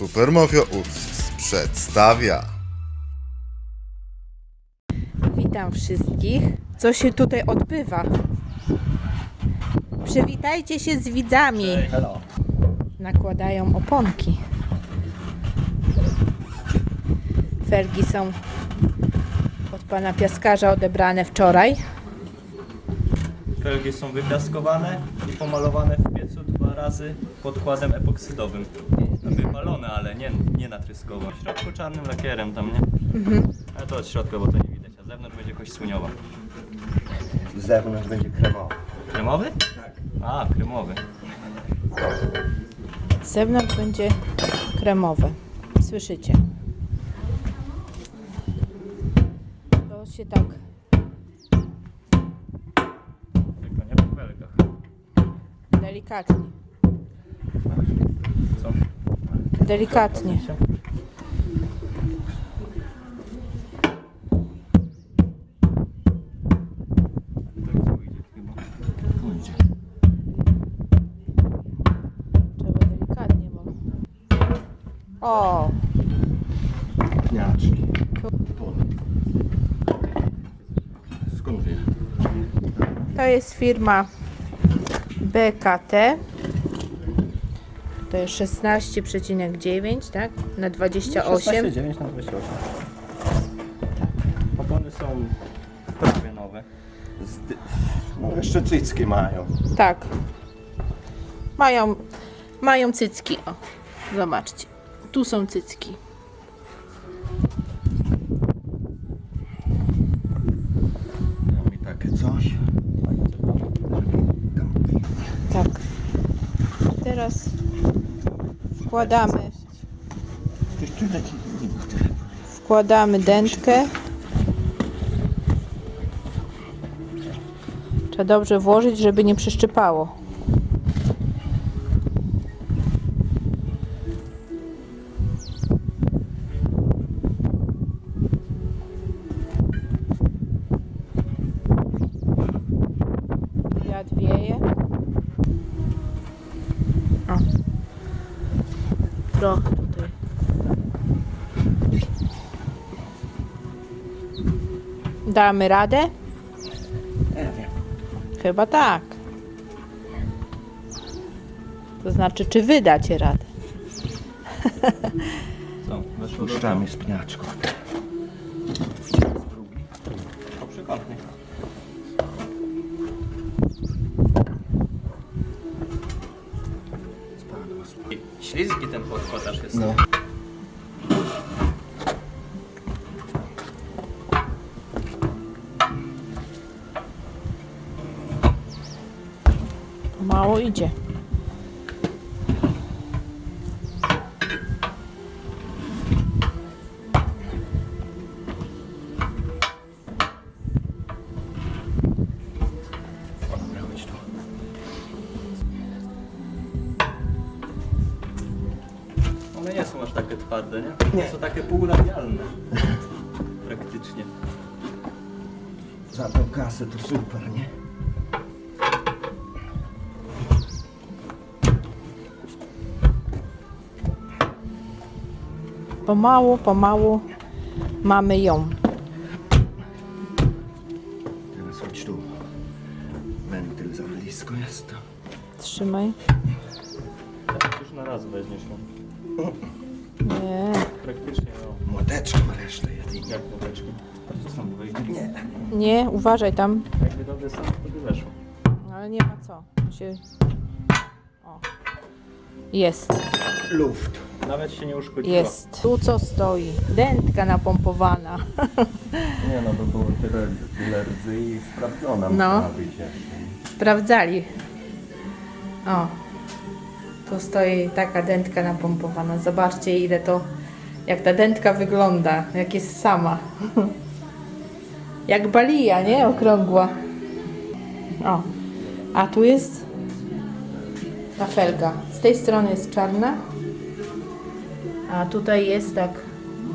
Supermafia Ups przedstawia. Witam wszystkich. Co się tutaj odbywa? Przywitajcie się z widzami. Hello. Nakładają oponki. Felgi są od pana piaskarza odebrane wczoraj. Felgi są wypiaskowane i pomalowane w piecu dwa razy podkładem epoksydowym. Wypalone, ale nie, nie natryskowo. W środku czarnym lakierem tam, nie? Ale to od środka, bo to nie widać, a zewnątrz będzie kość słoniowa. Z zewnątrz będzie kremowy. Kremowy? Tak. A, kremowy. Z zewnątrz będzie kremowe. Słyszycie? To się tak Tylko nie po delikatnie. Co? Delikatnie. Trzeba delikatnie, bo... O! Pniaczki. Skąd wie? To jest firma BKT. To jest 16,9, tak? Na 28. 9 na 28. Opony są prawie nowe. Zdy... No jeszcze cycki mają. Tak. Mają, mają cycki. O, zobaczcie. Tu są cycki. Mam mi takie coś. Tak. Teraz wkładamy, wkładamy dętkę. Trzeba dobrze włożyć, żeby nie przyszczypało. Trochę tutaj. Damy radę? Nie wiem. Chyba tak. To znaczy, czy wy dacie radę? Co? Weszło do Puszczamy idzie. One nie są aż takie twarde, nie? Nie. Są takie półradialne. Praktycznie. Pomału, pomału mamy ją. Teraz chodź tu. Wentyl za blisko jest to. Trzymaj. Tak, już na raz weźmiesz ją. Nie. Praktycznie no. Młodeczka ma resztę jedynie. Jak młodeczki. To są wejdzie. Nie. Nie, uważaj tam. Jakby dobre są, to by weszło. Ale nie ma co. Się... O. Jest, Luft. Nawet się nie uszkodziło. jest. Tu co stoi? Dętka napompowana. Nie no, to było tyle, tyle rdzy i sprawdzona No. musiała być jeszcze. Sprawdzali. O. Tu stoi taka dętka napompowana. Zobaczcie ile to, jak ta dętka wygląda, jak jest sama. jak balija, nie? Okrągła. O. A tu jest ta felga. Z tej strony jest czarna. A tutaj jest tak.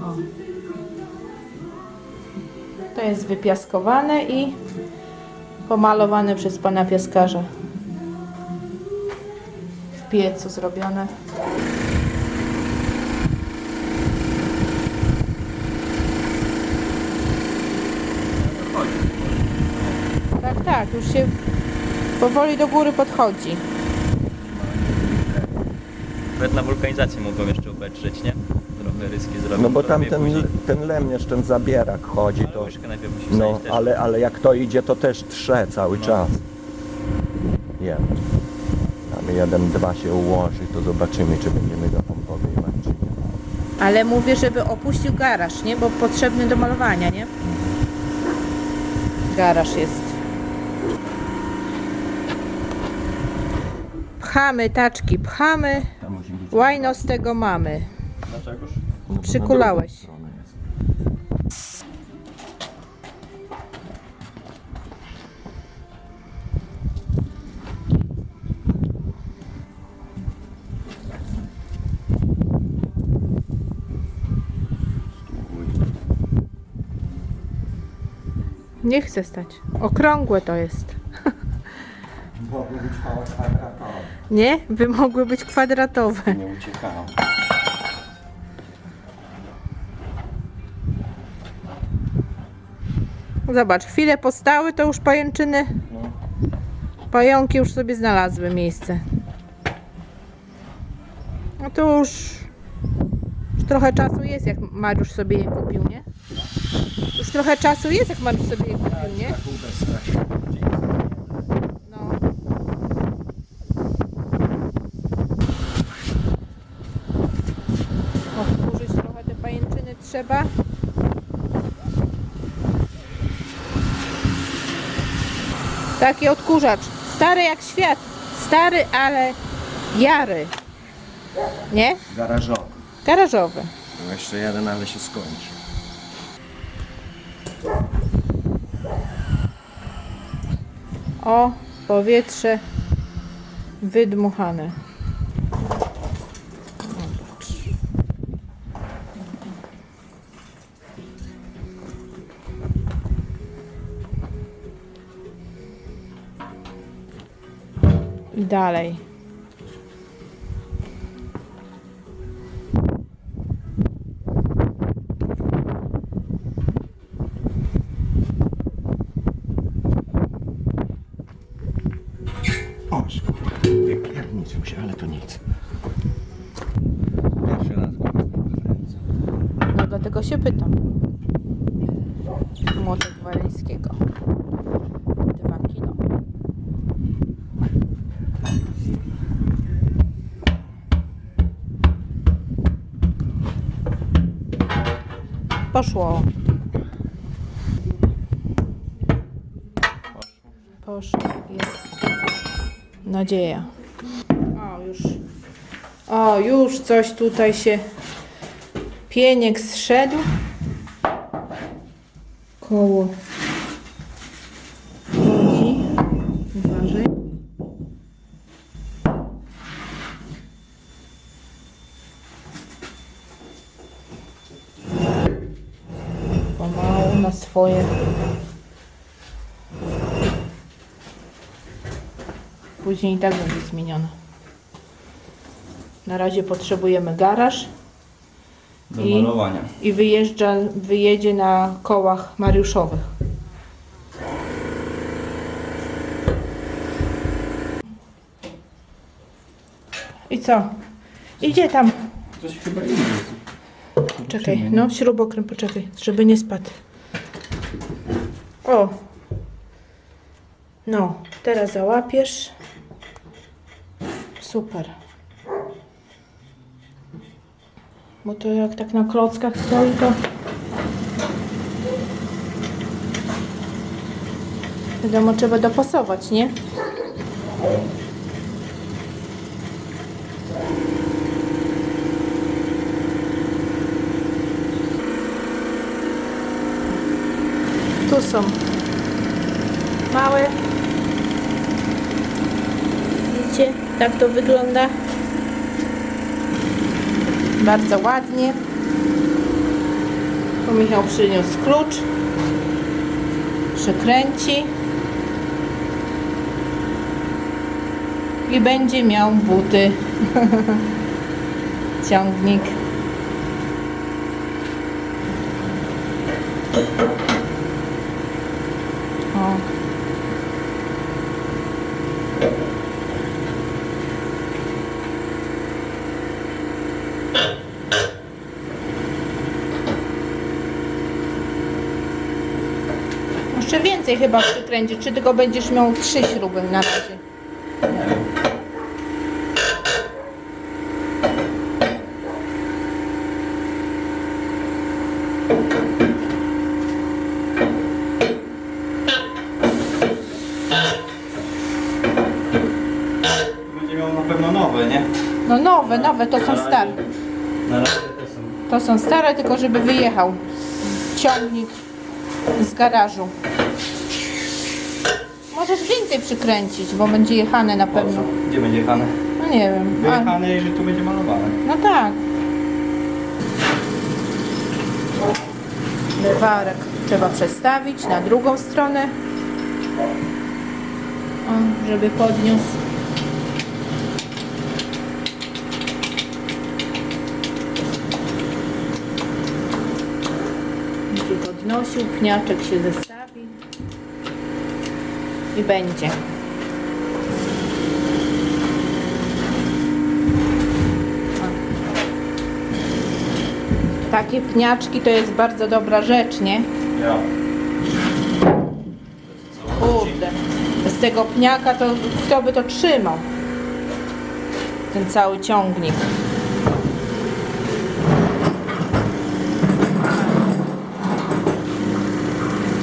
O. To jest wypiaskowane i pomalowane przez pana piaskarza. W piecu zrobione. Tak, tak, już się powoli do góry podchodzi. Nawet na wulkanizację mogą jeszcze nie? Trochę ryski zrobią. No bo tam ten, później. ten lemierz, ten zabierak chodzi, Ale to... łyżkę najpierw musisz No, też. ale, ale jak to idzie, to też trze cały No. czas. Nie. Tam jeden, dwa się ułoży, to zobaczymy, czy będziemy go pompowywać, czy nie. Ale mówię, żeby opuścił garaż, nie? Bo potrzebny do malowania, nie? Garaż jest. Pchamy taczki, pchamy. Łajno z tego mamy. Dlaczegoż? Przykulałeś. Nie chcę stać. Okrągłe to jest. Mogło być kwadratowe. Nie? By mogły być kwadratowe. Nie uciekało. Zobacz, chwilę postały, to już pajęczyny. Pająki już sobie znalazły miejsce. No to już, już trochę czasu jest, jak Mariusz sobie je kupił, nie? Już trochę czasu jest, jak Mariusz sobie je kupił, nie? No. Odkurzyć trochę te pajęczyny trzeba. Taki odkurzacz. Stary jak świat. Stary, ale jary. Nie? Garażowy. Garażowy. No jeszcze jeden, ale się skończy. O, powietrze wydmuchane. I dalej. Poszło. Poszło. Jest. Nadzieja. O, już. O, już coś tutaj się Pieniek zszedł. Koło chodzi. Uważaj. Na swoje. Później i tak będzie zmienione. Na razie potrzebujemy garaż Do I- malowania. i wyjeżdża, wyjedzie na kołach Mariuszowych. I co? Idzie tam. Coś chyba innego. Czekaj, no śrubokręt, poczekaj, żeby nie spadł. O! No, teraz załapiesz. Super. Bo to jak tak na klockach stoi, to... Wiadomo, trzeba dopasować, nie? Są małe. Widzicie? Tak to wygląda. Bardzo ładnie. Tu Michał przyniósł klucz. Przekręci. I będzie miał buty. Ciągnik. O. więcej chyba przykręcić, czy tylko będziesz miał trzy śruby na razie? Będzie miał na pewno nowe, nie? No nowe, nowe, to są stare. Na razie to są. To są stare, tylko żeby wyjechał ciągnik z garażu. Więcej przykręcić, bo będzie jechane na Po pewno. co? Gdzie będzie jechane? No nie wiem. A, Wyjechane i że tu będzie malowane. no tak. Lewarek trzeba przestawić na drugą stronę. O, żeby podniósł. Będzie podnosił, pniaczek się zestawi i będzie. Takie pniaczki to jest bardzo dobra rzecz, nie? Ja. Kurde. Z tego pniaka to kto by to trzymał? Ten cały ciągnik.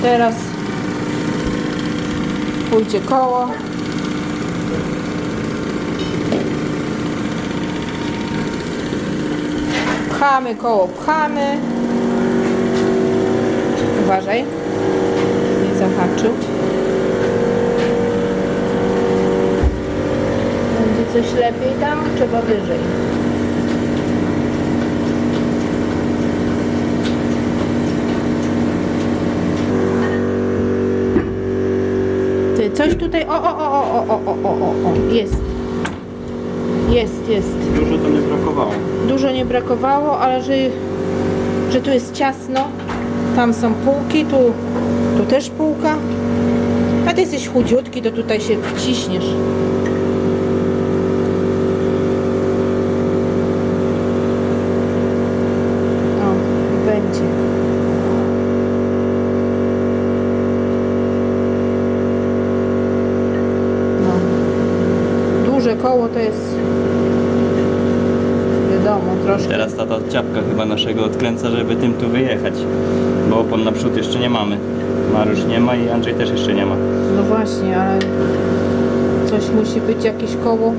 Teraz pójdzie koło. Pchamy koło, pchamy. Uważaj nie zahaczył. Będzie coś lepiej tam? Trzeba wyżej. Ty, coś tutaj, o, o, o, o, o, o, o, o, o, jest. Jest, jest. Dużo to nie brakowało. Dużo nie brakowało, ale że, że tu jest ciasno. Tam są półki, tu, tu też półka. A ty jesteś chudziutki, to tutaj się wciśniesz. O, będzie. No. Duże koło to jest wiadomo, troszkę. Teraz tata ciapka chyba naszego odkręca, żeby tym tu wyjechać. Bo opon naprzód jeszcze nie mamy. Mariusz nie ma i Andrzej też jeszcze nie ma. No właśnie, ale coś musi być, jakieś koło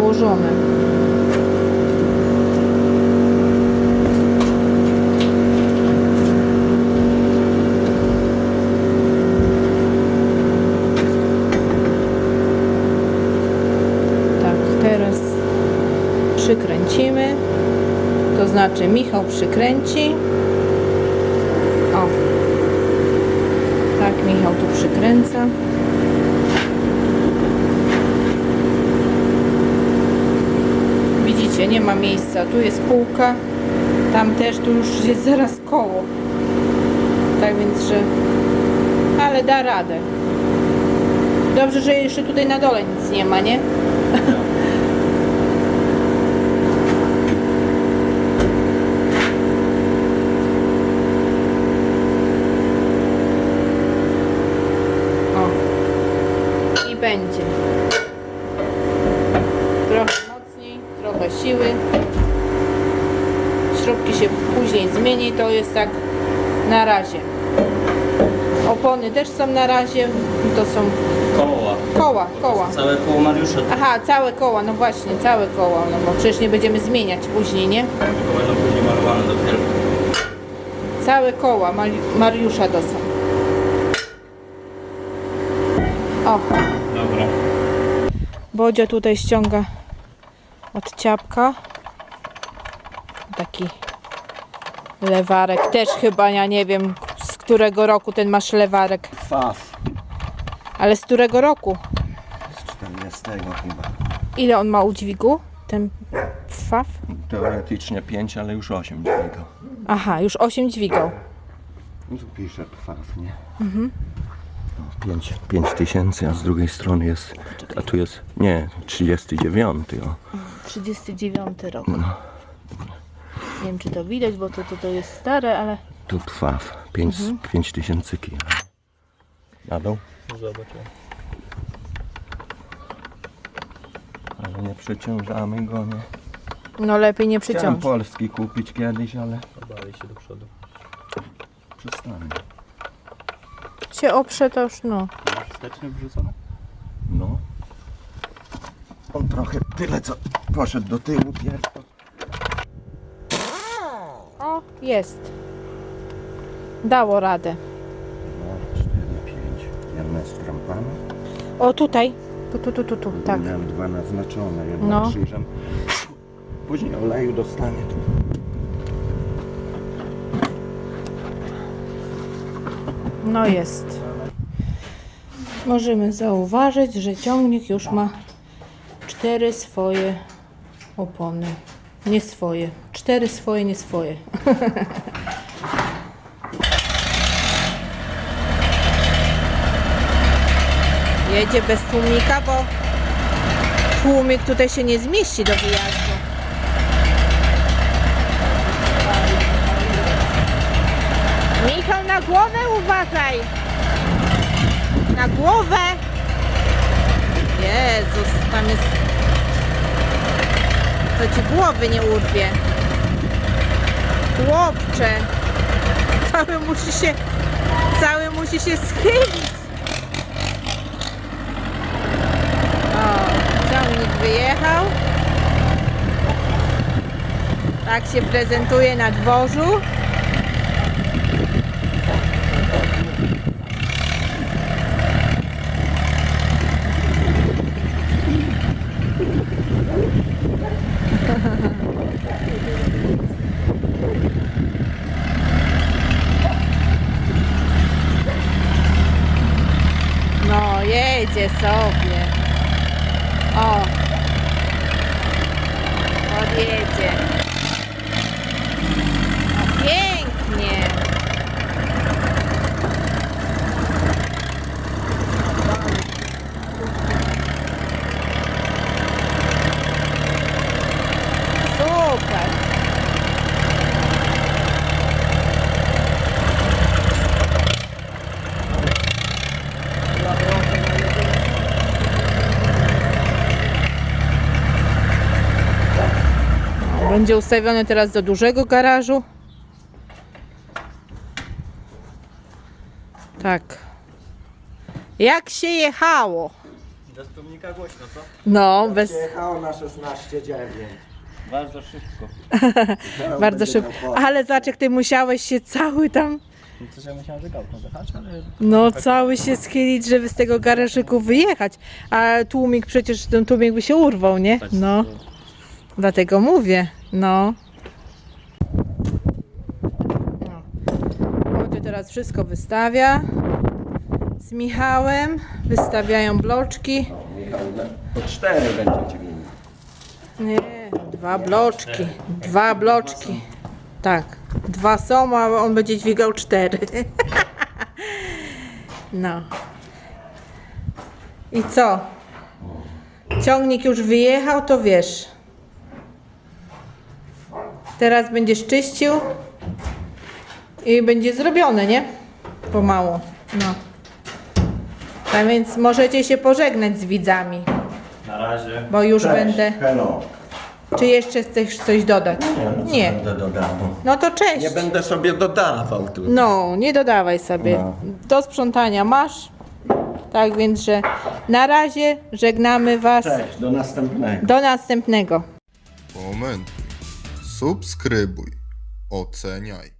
włożone. Tak, teraz przykręcimy. To znaczy Michał przykręci. O. Tak, Michał tu przykręca. Widzicie, nie ma miejsca. Tu jest półka. Tam też, tu już jest zaraz koło. Tak więc, że... Ale da radę. Dobrze, że jeszcze tutaj na dole nic nie ma, nie? Będzie. Trochę mocniej, trochę siły. Śrubki się później zmieni, to jest tak na razie. Opony też są na razie, to są Koła. koła, koła. Całe koło Mariusza Aha, całe koła, no właśnie, całe koła, no bo przecież nie będziemy zmieniać później, nie? tylko będą później malowane dopiero. Całe koła Mari- Mariusza to są. O. Bodzio tutaj ściąga od ciapka. Taki lewarek. Też chyba, ja nie wiem z którego roku ten masz lewarek. Faf. Ale z którego roku? Z 40 chyba. Ile on ma udźwigu? Ten FAF? Teoretycznie 5, ale już 8 dźwigał. Aha, już 8 dźwigał. Tu pisze Faf, nie? Mhm. 5, 5 tysięcy, a z drugiej strony jest, a tu jest, nie, 39, o. 39 rok. Nie wiem, czy to widać, bo to, to, to jest stare, ale Tu pfaw. 5 Mhm. tysięcy kilo. Na dół? Zobaczę. Ale nie przeciążamy go, nie? no lepiej nie Chciałem przyciąć. polski kupić kiedyś, ale Obali się do przodu. przestanę. Się oprze to już, no. Wstecznie wrzucone? No. On trochę tyle co poszedł do tyłu pierw. to- O, jest. Dało radę. No, 4, 5. Jedna jest trampana. O, tutaj. Tu, tu, tu, tu, tu. tak. Miałem dwa naznaczone, jedna No. krzyżem. Później oleju dostanie tu. No jest. Możemy zauważyć, że ciągnik już ma cztery swoje opony. Nie swoje. Cztery swoje, nie swoje. Jedzie bez tłumika, bo tłumik tutaj się nie zmieści do wyjazdu. Michał, na głowę uważaj! Na głowę! Jezus, tam jest... Co ci głowy nie urwie? Chłopcze! Cały musi się... Cały musi się schylić. O, ciągnik wyjechał. Tak się prezentuje na dworzu. No, jedzie sobie. O. Odjedzie. No, pięknie. Super. Będzie ustawiony teraz do dużego garażu. Tak. Jak się jechało? Bez tłumnika głośno, co? No, bez, Jechało na 16,9. Bardzo szybko. bardzo szybko. Ale zobacz, jak ty musiałeś się cały tam, No Coś ja myślałem, że gałką zahacz, ale... no cały się schylić, żeby z tego garażyku wyjechać. A tłumik przecież, ten tłumik by się urwał, nie? No, dlatego mówię, no. No. Teraz wszystko wystawia z Michałem. Wystawiają bloczki. Po 4 będzie dźwignię. Nie, dwa bloczki. Dwa bloczki. Tak. Dwa są, a on będzie dźwigał cztery. No. I co? Ciągnik już wyjechał, to wiesz. Teraz będziesz czyścił i będzie zrobione, nie? Pomału. No. Tak więc możecie się pożegnać z widzami, Na razie. bo już będę. Hello. Czy jeszcze chcesz coś dodać? no Nie. Będę dodawał. No to cześć. Nie będę sobie dodawał tu. No, nie dodawaj sobie. No. Do sprzątania masz. Tak więc, że na razie żegnamy Was. Cześć, do następnego. Do następnego. Komentuj, subskrybuj, oceniaj.